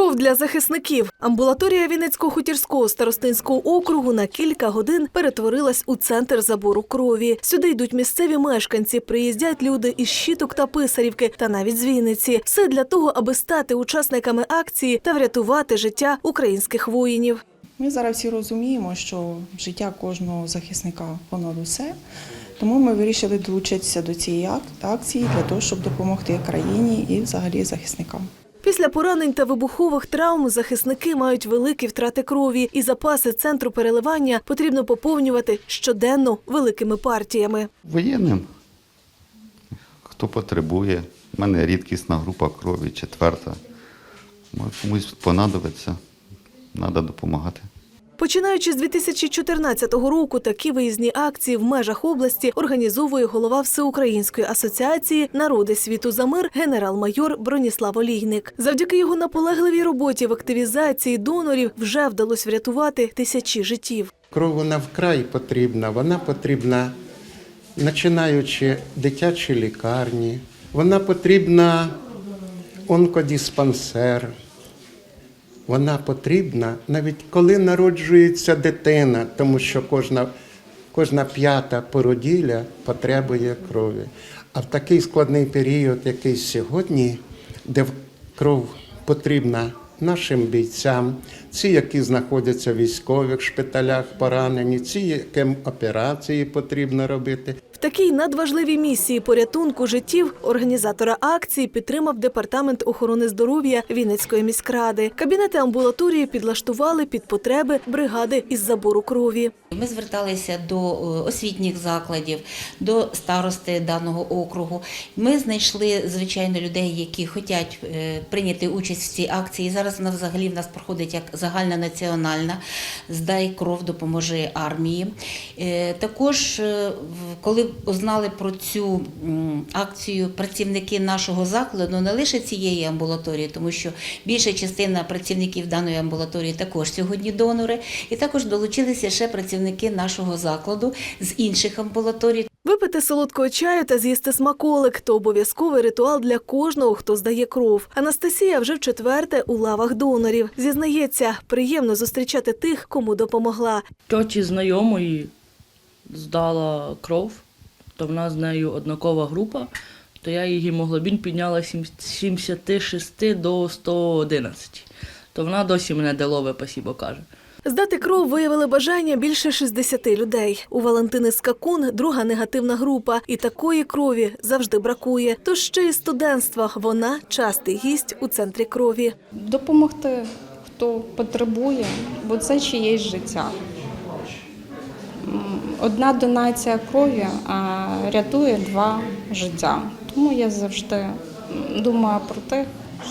Кров для захисників. Амбулаторія Вінницького хутірського старостинського округу на кілька годин перетворилась у центр забору крові. Сюди йдуть місцеві мешканці, приїздять люди із щиток та писарівки, та навіть з Вінниці. Все для того, аби стати учасниками акції та врятувати життя українських воїнів. Ми зараз всі розуміємо, що життя кожного захисника понад усе. Тому ми вирішили долучитися до цієї акції для того, щоб допомогти країні і взагалі захисникам. Після поранень та вибухових травм захисники мають великі втрати крові, і запаси центру переливання потрібно поповнювати щоденно великими партіями. Воєнним, хто потребує. У мене рідкісна група крові, четверта. Комусь понадобиться, треба допомагати. Починаючи з 2014 року, такі виїзні акції в межах області організовує голова Всеукраїнської асоціації Народи світу за мир генерал-майор Броніслав Олійник. Завдяки його наполегливій роботі в активізації донорів вже вдалося врятувати тисячі життів. Кров вона вкрай потрібна. Вона потрібна, починаючи дитячі лікарні, вона потрібна онкодиспансер. Вона потрібна навіть коли народжується дитина, тому що кожна, кожна п'ята породілля потребує крові. А в такий складний період, який сьогодні, де кров потрібна нашим бійцям, ці, які знаходяться в військових шпиталях, поранені, ці, яким операції потрібно робити. Такій надважливій місії порятунку життів організатора акції підтримав департамент охорони здоров'я Вінницької міськради. Кабінети амбулаторії підлаштували під потреби бригади із забору крові. Ми зверталися до е, освітніх закладів, до старости даного округу. Ми знайшли звичайно людей, які хочуть е, прийняти участь в цій акції. Зараз вона взагалі в нас проходить як загальна національна Здай кров, допоможи армії. Е, Також, коли узнали про цю акцію працівники нашого закладу, не лише цієї амбулаторії, тому що більша частина працівників даної амбулаторії також сьогодні донори, і також долучилися ще працівники нашого закладу з інших амбулаторій. Випити солодкого чаю та з'їсти смаколик то обов'язковий ритуал для кожного, хто здає кров. Анастасія вже в четверте у лавах донорів. Зізнається, приємно зустрічати тих, кому допомогла. тьоті знайомої здала кров, то в нас з нею однакова група, то я її гемоглобін підняла з 76 до 111. То вона досі мене делове пасібо каже. Здати кров виявили бажання більше 60 людей. У Валентини Скакун друга негативна група, і такої крові завжди бракує. Тож ще й студентства вона частий гість у центрі крові. Допомогти, хто потребує, бо це чиєсь життя. Одна донація крові а, рятує два життя. Тому я завжди думаю про те,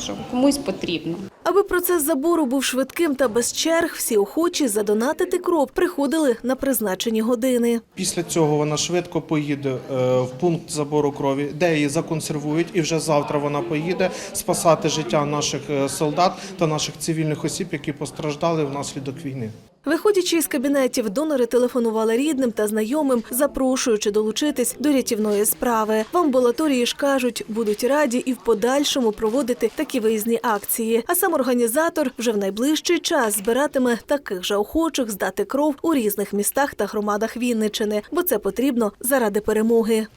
що комусь потрібно. Аби процес забору був швидким та без черг, всі охочі задонатити кров приходили на призначені години. Після цього вона швидко поїде е, в пункт забору крові, де її законсервують, і вже завтра вона поїде спасати життя наших е, солдат та наших цивільних осіб, які постраждали внаслідок війни. Виходячи із кабінетів, донори телефонували рідним та знайомим, запрошуючи долучитись до рятівної справи. В амбулаторії ж кажуть, будуть раді і в подальшому проводити такі виїзні акції. А сам організатор вже в найближчий час збиратиме таких же охочих здати кров у різних містах та громадах Вінничини, бо це потрібно заради перемоги.